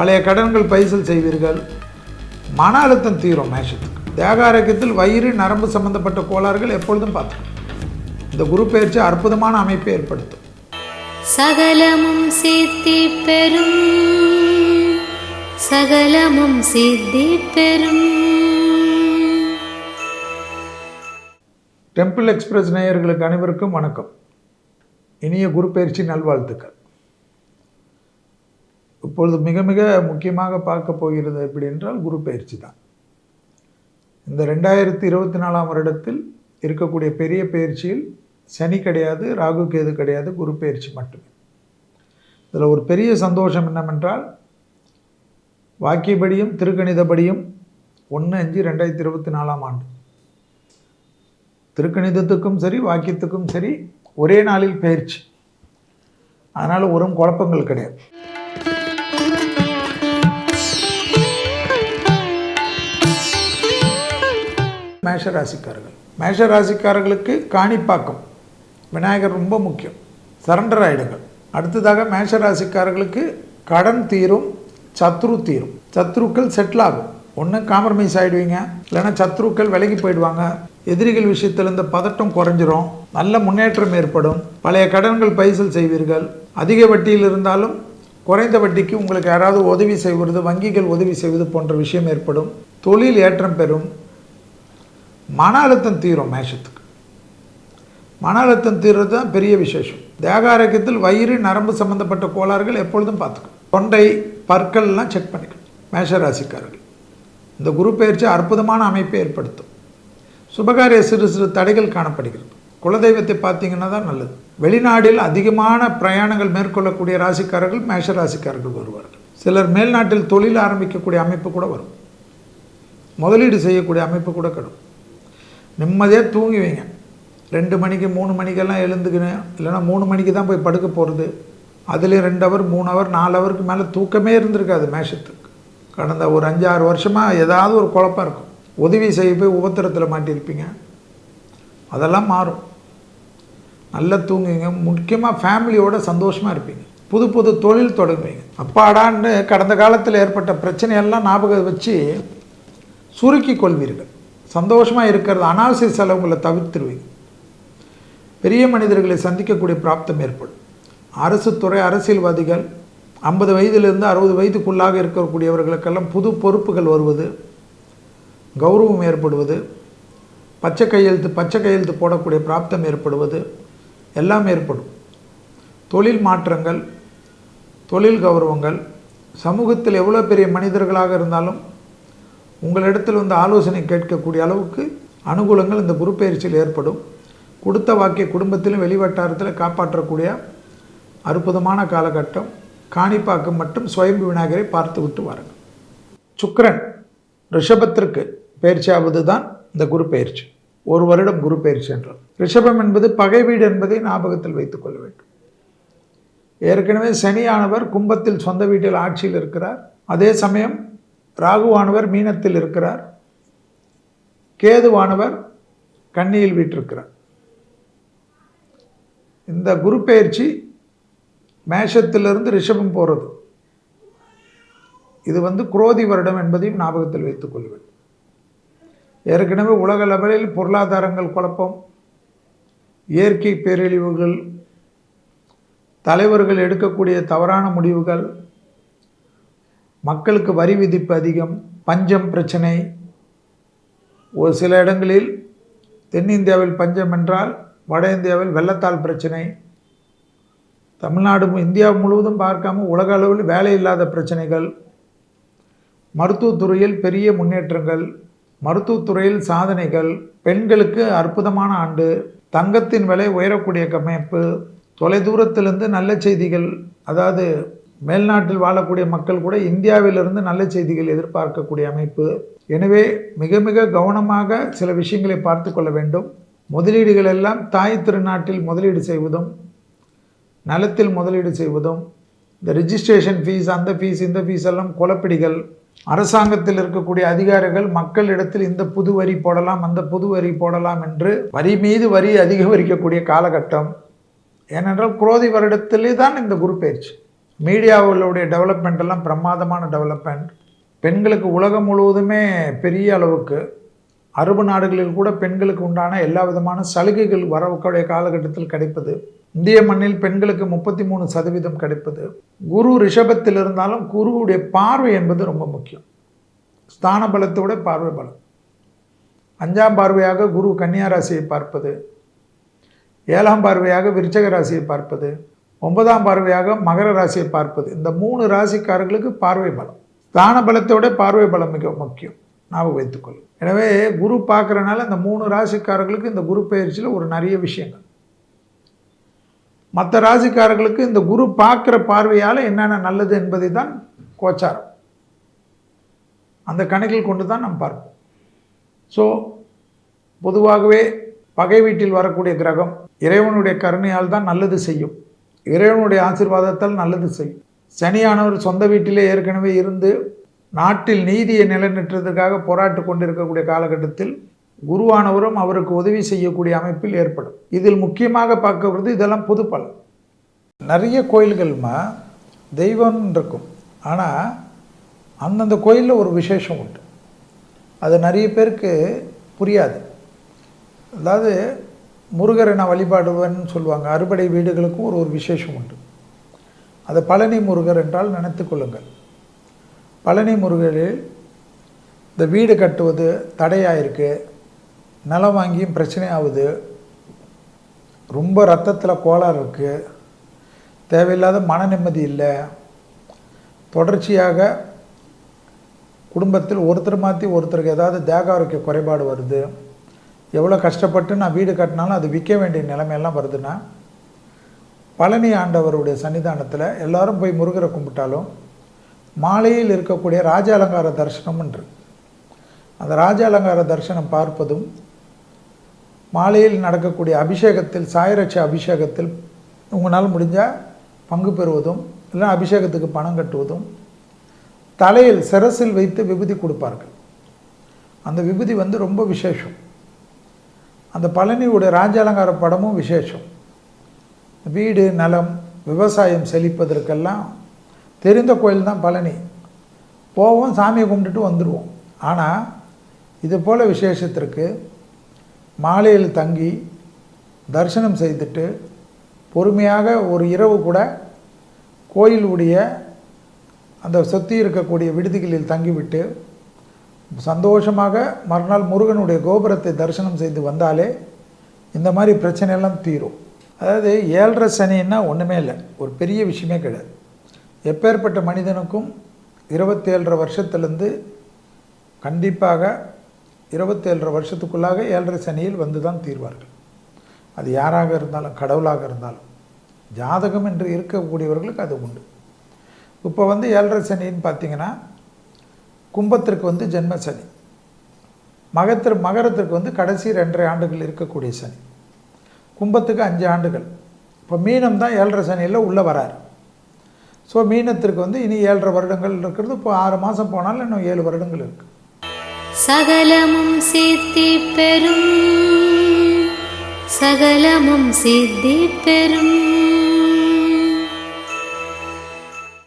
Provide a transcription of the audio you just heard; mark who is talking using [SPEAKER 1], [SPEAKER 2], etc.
[SPEAKER 1] பழைய கடன்கள் பைசல் செய்வீர்கள். மன அழுத்தம் தீரும் மேஷத்துக்கு. தேக ஆரோக்கியத்தில் வயிறு நரம்பு சம்பந்தப்பட்ட கோளாறுகள் எப்பொழுதும் பார்த்துக்கணும். இந்த குரு பயிற்சி அற்புதமான அமைப்பை ஏற்படுத்தும்.
[SPEAKER 2] சகலமும் சித்தி பெறும். சகலமும் சித்தி பெறும்.
[SPEAKER 1] டெம்பிள் எக்ஸ்பிரஸ் நேயர்களுக்கு அனைவருக்கும் வணக்கம். இனிய குரு பயிற்சி நல்வாழ்த்துக்கள். இப்பொழுது மிக மிக முக்கியமாக பார்க்க போகிறது எப்படி என்றால் குரு பயிற்சி தான். இந்த ரெண்டாயிரத்தி இருபத்தி நாலாம் வருடத்தில் இருக்கக்கூடிய பெரிய பயிற்சியில் சனி கிடையாது ராகு கேது கிடையாது குரு பயிற்சி மட்டுமே. இதில் ஒரு பெரிய சந்தோஷம் என்னவென்றால் வாக்கியபடியும் திருக்கணிதபடியும் ஒன்று அஞ்சு ரெண்டாயிரத்தி இருபத்தி நாலாம் ஆண்டு. திருக்கணிதத்துக்கும் சரி வாக்கியத்துக்கும் சரி ஒரே நாளில் பயிற்சி. அதனால் ஒரு குழப்பங்கள் கிடையாது. மேஷ ராசிக்காரர்கள் மேஷ ராசிக்காரர்களுக்கு காணிப்பாக்கம் விநாயகர் ரொம்ப முக்கியம். சரண்டர் ஆயிடுங்கள். அடுத்ததாக மேஷ ராசிக்காரர்களுக்கு கடன் தீரும் சத்ரு தீரும். சத்ருக்கள் செட்டில் ஆகும். ஒன்று காம்ப்ரமைஸ் ஆகிடுவீங்க இல்லைன்னா சத்ருக்கள் விலகி போயிடுவாங்க. எதிரிகள் விஷயத்தில் இந்த பதட்டம் குறைஞ்சிரும். நல்ல முன்னேற்றம் ஏற்படும். பழைய கடன்கள் பைசல் செய்வீர்கள். அதிக வட்டியில் இருந்தாலும் குறைந்த வட்டிக்கு உங்களுக்கு யாராவது உதவி செய்வது வங்கிகள் உதவி செய்வது போன்ற விஷயம் ஏற்படும். தொழில் ஏற்றம் பெறும். மன அழுத்தம் தீரும் மேஷத்துக்கு. மன அழுத்தம் தீர்றது தான் பெரிய விசேஷம். தேகாரோக்கியத்தில் வயிறு நரம்பு சம்பந்தப்பட்ட கோளாறுகள் எப்பொழுதும் பார்த்துக்கணும். தொண்டை பற்கள்லாம் செக் பண்ணிக்கணும். மேஷ ராசிக்காரர்கள் இந்த குரு பயிற்சி அற்புதமான அமைப்பை ஏற்படுத்தும். சுபகாரிய சிறு சிறு தடைகள் காணப்படுகிறது. குலதெய்வத்தை பார்த்தீங்கன்னா தான் நல்லது. வெளிநாட்டில் அதிகமான பிரயாணங்கள் மேற்கொள்ளக்கூடிய ராசிக்காரர்கள் மேஷ ராசிக்காரர்கள் வருவார்கள். சிலர் மேல்நாட்டில் தொழில் ஆரம்பிக்கக்கூடிய அமைப்பு கூட வரும். முதலீடு செய்யக்கூடிய அமைப்பு கூட கிடும். நிம்மதியாக தூங்குவீங்க ரெண்டு மணிக்கு மூணு மணிக்கெல்லாம் எழுந்துக்கணும். இல்லைன்னா மூணு மணிக்கு தான் போய் படுக்க போகிறது அதுலேயும் ரெண்டு ஹவர் மூணு ஹவர் நாலு ஹவருக்கு மேலே தூக்கமே இருந்திருக்காது மேஷத்துக்கு. கடந்த ஒரு அஞ்சாறு வருஷமாக ஏதாவது ஒரு குழப்பம் இருக்கும். உதவி செய்ய போய் உபத்திரத்தில் மாட்டியிருப்பீங்க. அதெல்லாம் மாறும். நல்லா தூங்குவீங்க முக்கியமாக ஃபேமிலியோட சந்தோஷமாக இருப்பீங்க. புது புது தொழில் தொடங்குவீங்க. அப்பாடான்னு கடந்த காலத்தில் ஏற்பட்ட பிரச்சனையெல்லாம் ஞாபகம் வச்சு சுருக்கி கொள்வீர்கள். சந்தோஷமாக இருக்கிறது அனாவசிய செலவுகளை தவிர்த்துருவீங்க. பெரிய மனிதர்களை சந்திக்கக்கூடிய பிராப்தம் ஏற்படும். அரசு துறை அரசியல்வாதிகள் ஐம்பது வயதிலிருந்து அறுபது வயதுக்குள்ளாக இருக்கக்கூடியவர்களுக்கெல்லாம் புது பொறுப்புகள் வருவது கௌரவம் ஏற்படுவது பச்சை கையெழுத்து பச்சை கையெழுத்து போடக்கூடிய பிராப்தம் ஏற்படுவது எல்லாம் ஏற்படும். தொழில் மாற்றங்கள் தொழில் கௌரவங்கள் சமூகத்தில் எவ்வளோ பெரிய மனிதர்களாக இருந்தாலும் உங்களிடத்தில் வந்து ஆலோசனை கேட்கக்கூடிய அளவுக்கு அனுகூலங்கள் இந்த குருப்பெயர்ச்சியில் ஏற்படும். கொடுத்த வாக்கிய குடும்பத்திலும் வெளிவட்டாரத்தில் காப்பாற்றக்கூடிய அற்புதமான காலகட்டம். காணிப்பாக்கம் மற்றும் சுயம்பு விநாயகரை பார்த்து விட்டு வாருங்கள். சுக்கரன் ரிஷபத்திற்கு பயிற்சியாவது தான் இந்த குரு பயிற்சி ஒரு வருடம் குரு பயிற்சி என்றால். ரிஷபம் என்பது பகை வீடு என்பதை ஞாபகத்தில் வைத்துக் கொள்ள வேண்டும். ஏற்கனவே சனியானவர் கும்பத்தில் சொந்த வீட்டில் ஆட்சியில் இருக்கிறார். அதே சமயம் ராகுவானவர் மீனத்தில் இருக்கிறார். கேதுவானவர் கன்னியில் வீட்டிருக்கிறார் இந்த குரு பயிற்சி மேஷத்திலிருந்து ரிஷபம் போகிறது இது வந்து குரோதி வருடம் என்பதையும் ஞாபகத்தில் வைத்துக் கொள்வேன். ஏற்கனவே உலக லெவலில் பொருளாதாரங்கள் குழப்பம் இயற்கை பேரழிவுகள் தலைவர்கள் எடுக்கக்கூடிய தவறான முடிவுகள் மக்களுக்கு வரி விதிப்பு அதிகம் பஞ்சம் பிரச்சனை. ஒரு சில இடங்களில் தென்னிந்தியாவில் பஞ்சம் என்றால் வட இந்தியாவில் வெள்ளத்தால் பிரச்சனை. தமிழ்நாடு இந்தியா முழுவதும் பார்க்காம உலக அளவில் வேலை இல்லாத பிரச்சனைகள். மருத்துவத்துறையில் பெரிய முன்னேற்றங்கள் மருத்துவத்துறையில் சாதனைகள். பெண்களுக்கு அற்புதமான ஆண்டு. தங்கத்தின் விலை உயரக்கூடிய கமைப்பு தொலைதூரத்திலிருந்து நல்ல செய்திகள் அதாவது மேல்நாட்டில் வாழக்கூடிய மக்கள் கூட இந்தியாவிலிருந்து நல்ல செய்திகள் எதிர்பார்க்கக்கூடிய அமைப்பு. எனவே மிக மிக கவனமாக சில விஷயங்களை பார்த்து கொள்ள வேண்டும். முதலீடுகள் எல்லாம் தாய் திருநாட்டில் முதலீடு செய்வதும் நலத்தில் முதலீடு செய்வதும் இந்த ரிஜிஸ்ட்ரேஷன் ஃபீஸ் அந்த ஃபீஸ் இந்த ஃபீஸ் எல்லாம் குழப்படிகள். அரசாங்கத்தில் இருக்கக்கூடிய அதிகாரிகள் மக்களிடத்தில் இந்த புது வரி போடலாம் அந்த புது வரி போடலாம் என்று வரி மீது வரி அதிகரிக்கக்கூடிய காலகட்டம். ஏனென்றால் குரோதி வருடத்திலே தான் இந்த குரு பயிற்சி. மீடியாவுடைய டெவலப்மெண்ட் எல்லாம் பிரமாதமான டெவலப்மெண்ட் பெண்களுக்கு உலகம் முழுவதுமே பெரிய அளவுக்கு அரபு நாடுகளில் கூட பெண்களுக்கு உண்டான எல்லா விதமான சலுகைகள் வரக்கூடிய காலகட்டத்தில் கிடைப்பது. இந்திய மண்ணில் பெண்களுக்கு முப்பத்தி மூணு சதவீதம் கிடைப்பது. குரு ரிஷபத்தில் இருந்தாலும் குருவுடைய பார்வை என்பது ரொம்ப முக்கியம். ஸ்தான பலத்தோட பார்வை பலம். அஞ்சாம் பார்வையாக குரு கன்னியா ராசியை பார்ப்பது. ஏழாம் பார்வையாக விருச்சக ராசியை பார்ப்பது. ஒன்பதாம் பார்வையாக மகர ராசியை பார்ப்பது. இந்த மூணு ராசிக்காரர்களுக்கு பார்வை பலம். தான பலத்தோட பார்வை பலம் மிக முக்கியம். ஞாபகம் வைத்துக்கொள்ளும். எனவே குரு பார்க்குறனால இந்த மூணு ராசிக்காரர்களுக்கு இந்த குரு பயிற்சியில் ஒரு நிறைய விஷயங்கள். மற்ற ராசிக்காரர்களுக்கு இந்த குரு பார்க்குற பார்வையால் என்னென்ன நல்லது என்பதை தான் கோச்சாரம். அந்த கணக்கில் கொண்டு தான் நாம் பார்ப்போம். ஸோ பொதுவாகவே பகை வீட்டில் வரக்கூடிய கிரகம் இறைவனுடைய கருணையால் தான் நல்லது செய்யும். இறைவனுடைய ஆசீர்வாதத்தால் நல்லது செய்யும் சனியானவர் சொந்த வீட்டிலே ஏற்கனவே இருந்து நாட்டில் நீதியை நிலைநிற்றதற்காக போராட்டு கொண்டிருக்கக்கூடிய காலகட்டத்தில் குருவானவரும் அவருக்கு உதவி செய்யக்கூடிய அமைப்பில் ஏற்படும். இதில் முக்கியமாக பார்க்கப்படுறது இதெல்லாம் பொது பலன். நிறைய கோயில்கள்மா தெய்வம் இருக்கும். ஆனால் அந்தந்த கோயிலில் ஒரு விசேஷம் உண்டு. அது நிறைய பேருக்கு புரியாது. அதாவது முருகரை நான் வழிபாடுவேன்னு சொல்லுவாங்க. அறுபடை வீடுகளுக்கும் ஒரு ஒரு விசேஷம் உண்டு. அது பழனி முருகர் என்றால் நினைத்து கொள்ளுங்கள். பழனி முருகரில் இந்த வீடு கட்டுவது தடையாக இருக்குது நிலம் வாங்கியும் பிரச்சனை ஆகுது ரொம்ப ரத்தத்தில் கோளாறு இருக்குது தேவையில்லாத மன நிம்மதி இல்லை. தொடர்ச்சியாக குடும்பத்தில் ஒருத்தர் மாற்றி ஒருத்தருக்கு ஏதாவது தேக ஆரோக்கிய குறைபாடு வருது. எவ்வளோ கஷ்டப்பட்டு நான் வீடு கட்டினாலும் அது விற்க வேண்டிய நிலைமையெல்லாம் வருதுன்னா பழனி ஆண்டவருடைய சன்னிதானத்தில் எல்லாரும் போய் முருகரை கும்பிட்டாலும் மாலையில் இருக்கக்கூடிய ராஜ அலங்கார தரிசனம்ன்று அந்த ராஜ அலங்கார தரிசனம் பார்ப்பதும் மாலையில் நடக்கக்கூடிய அபிஷேகத்தில் சாயரட்ச அபிஷேகத்தில் உங்களால் முடிஞ்சால் பங்கு பெறுவதும் இல்லை அபிஷேகத்துக்கு பணம் கட்டுவதும் தலையில் சிரசில் வைத்து விபூதி கொடுப்பார்கள். அந்த விபூதி வந்து ரொம்ப விசேஷம். அந்த பழனியுடைய ராஜாலங்கார படமும் விசேஷம். வீடு நலம் விவசாயம் செழிப்பதற்கெல்லாம் தெரிந்த கோயில் தான் பழனி. போவோம் சாமியை கும்பிட்டுட்டு வந்துடுவோம் ஆனால் இது போல் விசேஷத்திற்கு மாலையில் தங்கி தரிசனம் செய்துட்டு பொறுமையாக ஒரு இரவு கூட கோயிலுடைய அந்த சுற்றி இருக்கக்கூடிய விடுதிகளில் தங்கிவிட்டு சந்தோஷமாக மறுநாள் முருகனுடைய கோபுரத்தை தரிசனம் செய்து வந்தாலே இந்த மாதிரி பிரச்சனையெல்லாம் தீரும். அதாவது ஏழரை சனின்னா ஒன்றுமே இல்லை. ஒரு பெரிய விஷயமே கிடையாது. எப்பேற்பட்ட மனிதனுக்கும் இருபத்தேழரை வருஷத்துலேருந்து கண்டிப்பாக இருபத்தேழரை வருஷத்துக்குள்ளாக ஏழரை சனியில் வந்து தான் தீர்வார்கள். அது யாராக இருந்தாலும் கடவுளாக இருந்தாலும் ஜாதகம் என்று இருக்கக்கூடியவர்களுக்கு அது உண்டு. இப்போ வந்து ஏழரை சனின்னு பார்த்தீங்கன்னா கும்பத்திற்கு வந்து ஜென்ம சனி. மகத்திற்கு மகரத்திற்கு வந்து கடைசி ரெண்டரை ஆண்டுகள் இருக்கக்கூடிய சனி. கும்பத்துக்கு அஞ்சு ஆண்டுகள். இப்போ மீனம் தான் ஏழரை சனியில் உள்ளே வராரு. ஸோ மீனத்திற்கு வந்து இனி ஏழரை வருடங்கள் இருக்கிறது. இப்போ ஆறு மாதம் போனாலும் இன்னும் ஏழு வருடங்கள் இருக்குது
[SPEAKER 2] சகலமும் சித்தி பெறும். சகலமும் சித்தி பெறும்.